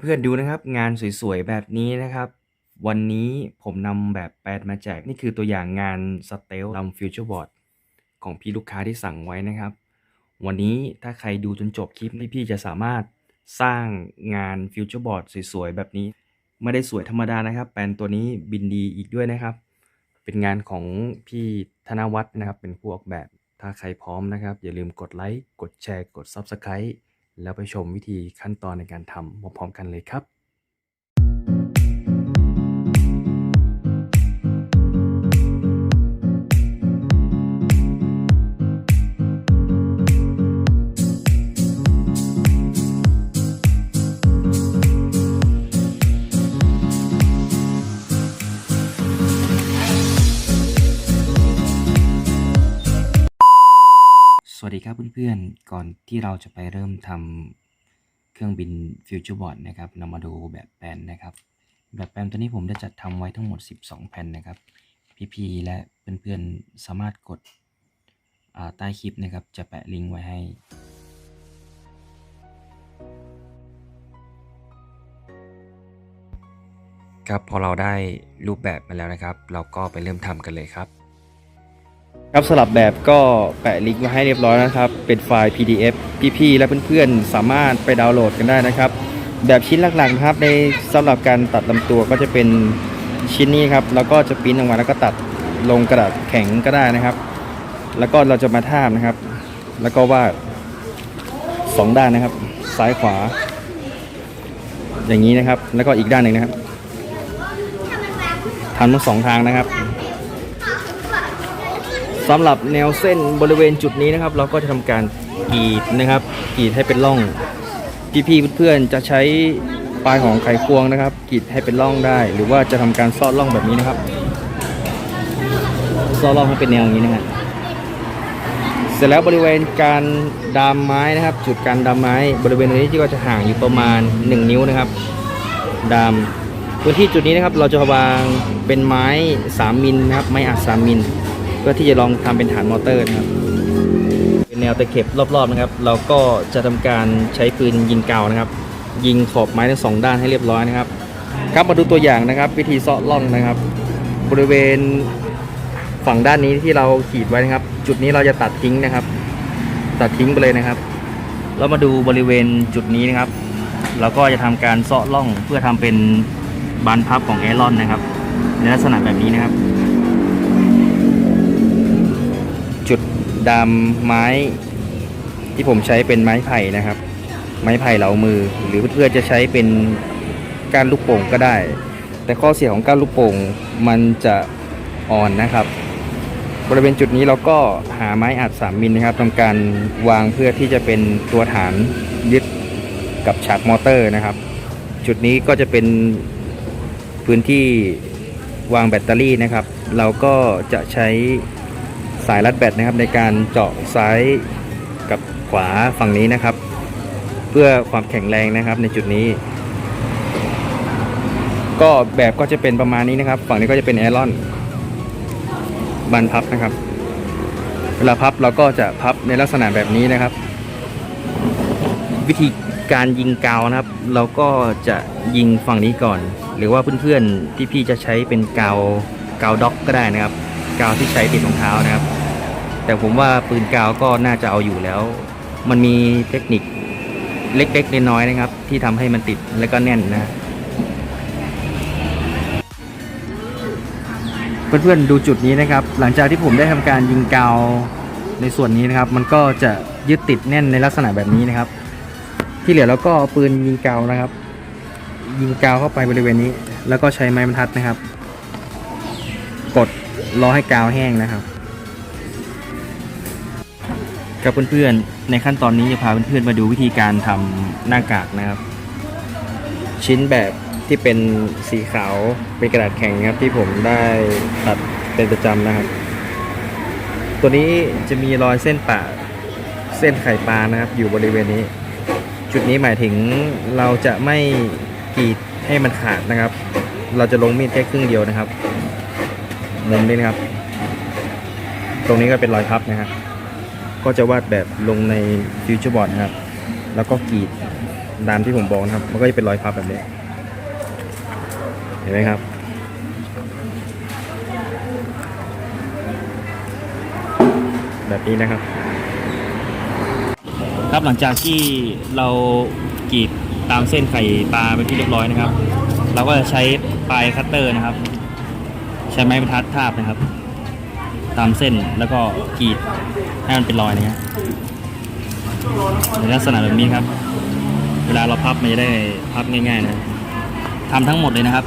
เพื่อนๆดูนะครับ งานสวยๆแบบนี้นะครับ วันนี้ผมนำแบบแปลนมาแจก นี่คือตัวอย่างงานสเตลลำฟิวเจอร์บอร์ดของพี่ลูกค้าที่สั่งไว้นะครับ วันนี้ถ้าใครดูจนจบคลิปนี่พี่จะสามารถสร้างงานฟิวเจอร์บอร์ดสวยๆแบบนี้ ไม่ได้สวยธรรมดานะครับ แปลนตัวนี้บินดีอีกด้วยนะครับ เป็นงานของพี่ธนวัฒน์นะครับ เป็นผู้ออกแบบถ้าใครพร้อมนะครับ อย่าลืมกดไลค์กดแชร์กด Subscribe แล้วไปชมวิธีขั้นตอนในการทำพร้อมๆกันเลยครับ พื่อนๆ ก่อนที่เราจะไปเริ่มทำเครื่องบินฟิวเจอร์บอร์ดนะครับเรามาดูแบบแปลนนะครับ แบบแปลนตัวนี้ผมได้จัดทำไว้ทั้งหมด 12 แผ่นนะครับ พี่ๆและเพื่อนๆ สามารถกดใต้คลิปนะครับ จะแปะลิงก์ไว้ให้ครับพอเราได้รูปแบบมาแล้วนะครับ เราก็ไปเริ่มทำกันเลยครับ ครับสลับแบบก็แปะลิงก์ไว้ให้เรียบร้อยนะครับ เป็นไฟล์ PDF พี่ๆและเพื่อนๆ สามารถไปดาวน์โหลดกันได้นะครับ แบบชิ้นหลักๆนะครับในสำหรับการตัดลำตัวก็จะเป็นชิ้นนี้ครับ แล้วก็จะปิ้นออกมาแล้วก็ตัดลงกระดาษแข็งก็ได้นะครับ แล้วก็เราจะมาทาบนะครับ แล้วก็วาดสองด้านนะครับ ซ้ายขวา อย่างนี้นะครับ แล้วก็อีกด้านหนึ่งนะครับทำทั้งสองทางนะครับ สำหรับแนวเส้นบริเวณจุดนี้นะครับ เราก็จะทำการกรีดนะครับกรีดให้เป็นร่องพี่ๆเพื่อนๆจะใช้ปลายของไขควงนะครับกรีดให้เป็นร่องได้ หรือว่าจะทำการซอดร่องแบบนี้นะครับซอดร่องให้เป็นแนวอย่างนี้นะครับเสร็จแล้วบริเวณการดามไม้นะครับ จุดการดามไม้ บริเวณตรงนี้ที่ก็จะห่างอยู่ประมาณ 1 นิ้วนะครับ ดามพื้นที่จุดนี้นะครับ เราจะวางเป็นไม้ 3มิลนะครับไม้อัด3มิล พื่อที่จะลองทำเป็นฐานมอเตอร์นะครับเป็นแนวตะเข็บรอบๆนะครับ เราก็จะทำการใช้ปืนยิงเกานะครับ ยิงขอบไม้ทั้งสองด้านให้เรียบร้อยนะครับ ครับมาดูตัวอย่างนะครับ วิธีเซาะล่องนะครับ บริเวณฝั่งด้านนี้ที่เราขีดไว้นะครับ จุดนี้เราจะตัดทิ้งนะครับ ตัดทิ้งไปเลยนะครับแล้วมาดูบริเวณจุดนี้นะครับเราก็จะทำการเซาะล่องเพื่อทำเป็นบานพับของแอรอนนะครับในลักษณะแบบนี้นะครับ ดามไม้ที่ผมใช้เป็นไม้ไผ่นะครับ ไม้ไผ่เหลามือ หรือเพื่อนๆจะใช้เป็นก้านลูกโป่งก็ได้ แต่ข้อเสียของก้านลูกโป่งมันจะอ่อนนะครับ บริเวณจุดนี้เราก็หาไม้อัด 3 มิลนะครับทำการวางเพื่อที่จะเป็นตัวฐานยึดกับฉากมอเตอร์นะครับ จุดนี้ก็จะเป็นพื้นที่วางแบตเตอรี่นะครับ เราก็จะใช้ สายรัดแบตนะครับในการเจาะซ้ายกับขวาฝั่งนี้นะครับ เพื่อความแข็งแรงนะครับในจุดนี้ ก็แบบก็จะเป็นประมาณนี้นะครับ ฝั่งนี้ก็จะเป็นแอรอนบานพับนะครับ เวลาพับเราก็จะพับในลักษณะแบบนี้นะครับ วิธีการยิงกาวนะครับ เราก็จะยิงฝั่งนี้ก่อน หรือว่าเพื่อนๆที่พี่จะใช้เป็นกาวกาวด็อกก็ได้นะครับ กาวที่ใช้ติดรองเท้านะครับ แต่ผมว่าปืนกาวก็น่าจะเอาอยู่แล้ว มันมีเทคนิคเล็กๆน้อยๆนะครับ ที่ทำให้มันติดและก็แน่นนะเพื่อนๆดูจุดนี้นะครับ หลังจากที่ผมได้ทำการยิงกาวในส่วนนี้นะครับ มันก็จะยึดติดแน่นในลักษณะแบบนี้นะครับ ที่เหลือเราก็เอาปืนยิงกาวนะครับ ยิงกาวเข้าไปบริเวณนี้ แล้วก็ใช้ไม้บรรทัดนะครับ กดรอให้กาวแห้งนะครับ กับเพื่อนๆ ในขั้นตอนนี้จะพาเพื่อนๆมาดูวิธีการทำหน้ากากนะครับ ชิ้นแบบที่เป็นสีขาวเป็นกระดาษแข็งครับ ที่ผมได้ตัดเป็นประจำนะครับ ตัวนี้จะมีรอยเส้นปะเส้นไข่ปลานะครับ อยู่บริเวณนี้ จุดนี้หมายถึงเราจะไม่กรีดให้มันขาดนะครับ เราจะลงมีดแค่ครึ่งเดียวนะครับมุมนี้นะครับ ตรงนี้ก็เป็นรอยพับนะครับ ก็จะวาดแบบลงในฟิวเจอร์บอร์ดนะครับ แล้วก็กรีดดามที่ผมบอกนะครับ มันก็จะเป็นรอยพับแบบนี้ เห็นไหมครับ แบบนี้นะครับ ครับหลังจากที่เรากรีดตามเส้นไข่ปลาเป็นที่เรียบร้อยนะครับ เราก็จะใช้ปลายคัตเตอร์นะครับ ใช้ไม้บรรทัดทาบนะครับ ตามเส้นแล้วก็กรีดให้มันเป็นรอยนะครับในลักษณะแบบนี้ครับ เวลาเราพับมันจะได้พับง่ายๆนะทำทั้งหมดเลยนะครับ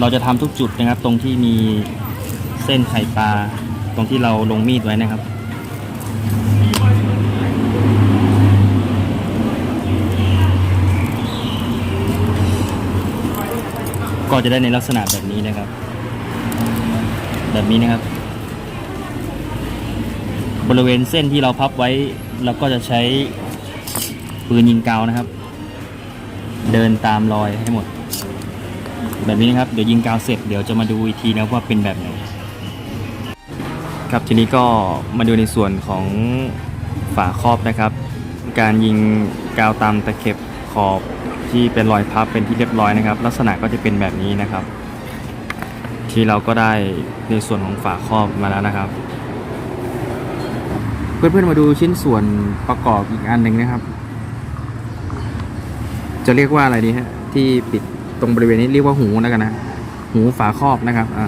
เราจะทำทุกจุดนะครับ ตรงที่มีเส้นไข่ปลา ตรงที่เราลงมีดไว้นะครับ ก็จะได้ในลักษณะแบบนี้นะครับ แบบนี้นะครับ บริเวณเส้นที่เราพับไว้เราก็จะใช้ปืนยิงกาวนะครับ เดินตามรอยให้หมด แบบนี้นะครับ เดี๋ยวยิงกาวเสร็จเดี๋ยวจะมาดูอีกทีนะว่าเป็นแบบไหนครับทีนี้ก็มาดูในส่วนของฝาครอบนะครับ การยิงกาวตามตะเข็บขอบ ที่เป็นรอยพับเป็นที่เรียบร้อยนะครับ ลักษณะก็จะเป็นแบบนี้นะครับ ที่เราก็ได้ในส่วนของฝาครอบมาแล้วนะครับ เพื่อนๆมาดูชิ้นส่วนประกอบอีกอันหนึ่งนะครับ จะเรียกว่าอะไรดีฮะที่ปิดตรงบริเวณนี้เรียกว่าหูแล้วกันนะหูฝาครอบนะครับอ่า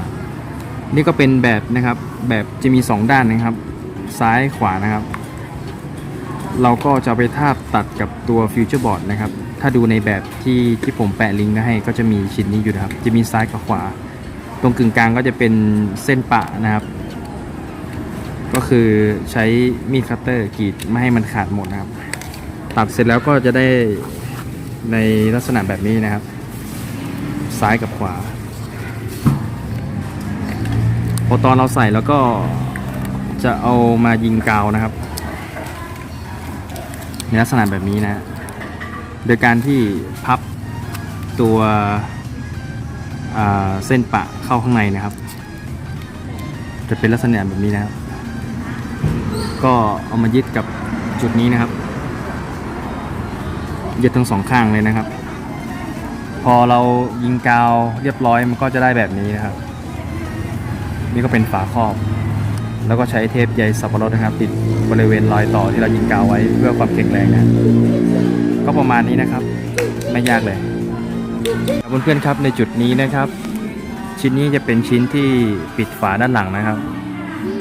นี่ก็เป็นแบบนะครับ แบบจะมีสองด้านนะครับ ซ้ายขวานะครับ เราก็จะไปทาบตัดกับตัวฟิวเจอร์บอร์ดนะครับ ถ้าดูในแบบที่ที่ผมแปะลิงก์ให้ก็จะมีชิ้นนี้อยู่นะครับ จะมีซ้ายกับขวา ตรงกึ่งกลางก็จะเป็นเส้นปะนะครับ ก็คือใช้มีดคัตเตอร์กรีดไม่ให้มันขาดหมดนะครับ ตัดเสร็จแล้วก็จะได้ในลักษณะแบบนี้นะครับ ซ้ายกับขวา พอตอนเราใส่แล้วก็จะเอามายิงกาวนะครับ ในลักษณะแบบนี้นะฮะ โดยการที่พับตัวเส้นปะเข้าข้างในนะครับ จะเป็นลักษณะแบบนี้นะครับ ก็เอามายึดกับจุดนี้นะครับ ยึดทั้งสองข้างเลยนะครับ พอเรายิงกาวเรียบร้อยมันก็จะได้แบบนี้นะครับ นี่ก็เป็นฝาครอบ แล้วก็ใช้เทปใยสับปะรดนะครับ ติดบริเวณรอยต่อที่เรายิงกาวไว้เพื่อความแข็งแรงนะก็ประมาณนี้นะครับ ไม่ยากเลยเพื่อนๆครับในจุดนี้นะครับ ชิ้นนี้จะเป็นชิ้นที่ปิดฝาด้านหลังนะครับ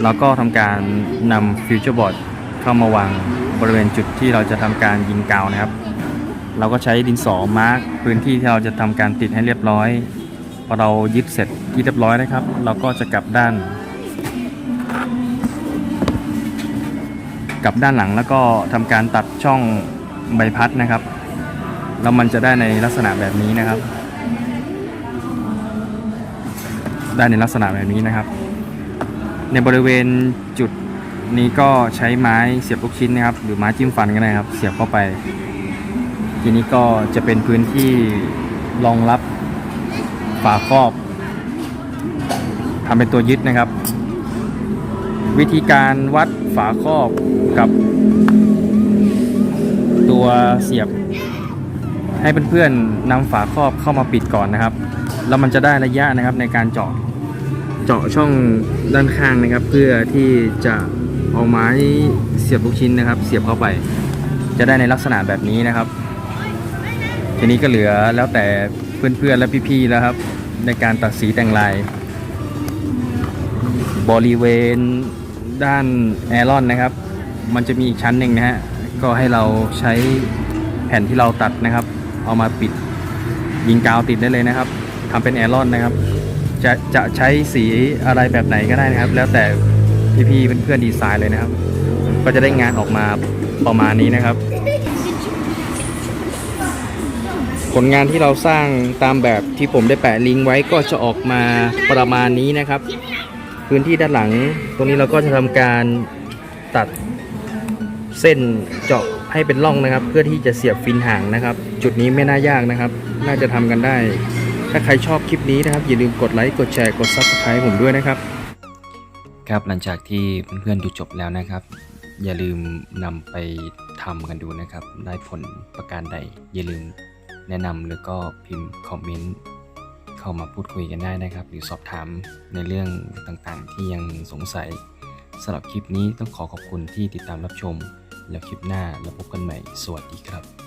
แล้วก็ทำการนำฟิวเจอร์บอร์ดเข้ามาวางบริเวณจุดที่เราจะทำการยิงกาวนะครับ เราก็ใช้ดินสอมาร์กพื้นที่ที่เราจะทำการติดให้เรียบร้อยพอเรายึดเสร็จที่เรียบร้อยนะครับ เราก็จะกลับด้าน กับด้านหลังแล้วก็ทำการตัดช่องใบพัดนะครับแล้วมันจะได้ในลักษณะแบบนี้นะครับ ได้ในลักษณะแบบนี้นะครับ ในบริเวณจุดนี้ก็ใช้ไม้เสียบลูกชิ้นนะครับ หรือไม้จิ้มฟันก็ได้ครับ เสียบเข้าไป ทีนี้ก็จะเป็นพื้นที่รองรับฝาครอบทำเป็นตัวยึดนะครับ วิธีการวัดฝาครอบกับ ตัวเสียบ ให้เพื่อนๆนำฝาครอบเข้ามาปิดก่อนนะครับ แล้วมันจะได้ระยะนะครับในการเจาะเจาะช่องด้านข้างนะครับ เพื่อที่จะเอาไม้เสียบลูกชิ้นนะครับ เสียบเข้าไป จะได้ในลักษณะแบบนี้นะครับ ทีนี้ก็เหลือแล้วแต่เพื่อนๆและพี่ๆแล้วครับ ในการตัดสีแต่งลาย บริเวณ ด้านแอรอนนะครับ มันจะมีอีกชั้นหนึ่งนะฮะ ก็ให้เราใช้แผ่นที่เราตัดนะครับ เอามาปิดยิงกาวติดได้เลยนะครับทำเป็นแอรอนนะครับ จะจะใช้สีอะไรแบบไหนก็ได้นะครับ แล้วแต่พี่ๆเพื่อนๆดีไซน์เลยนะครับ ก็จะได้งานออกมาประมาณนี้นะครับ ผลงานที่เราสร้างตามแบบที่ผมได้แปะลิงก์ไว้ก็จะออกมาประมาณนี้นะครับ พื้นที่ด้านหลัง ตรงนี้เราก็จะทำการตัดเส้นเจาะให้เป็นร่องนะครับ เพื่อที่จะเสียบฟินหางนะครับ จุดนี้ไม่น่ายากนะครับ น่าจะทำกันได้ ถ้าใครชอบคลิปนี้นะครับ อย่าลืมกดไลค์กดแชร์กด Subscribe ผมด้วยนะครับ ครับหลังจากที่เพื่อนๆดูจบแล้วนะครับ อย่าลืมนำไปทำกันดูนะครับ ได้ผลประการใด อย่าลืมแนะนำหรือก็พิมพ์คอมเมนต์ เข้ามาพูดคุยกันได้นะครับ หรือสอบถามในเรื่องต่างๆ ที่ยังสงสัยสำหรับคลิปนี้ต้องขอขอบคุณที่ติดตามรับชม แล้วคลิปหน้าเราพบกันใหม่ สวัสดีครับ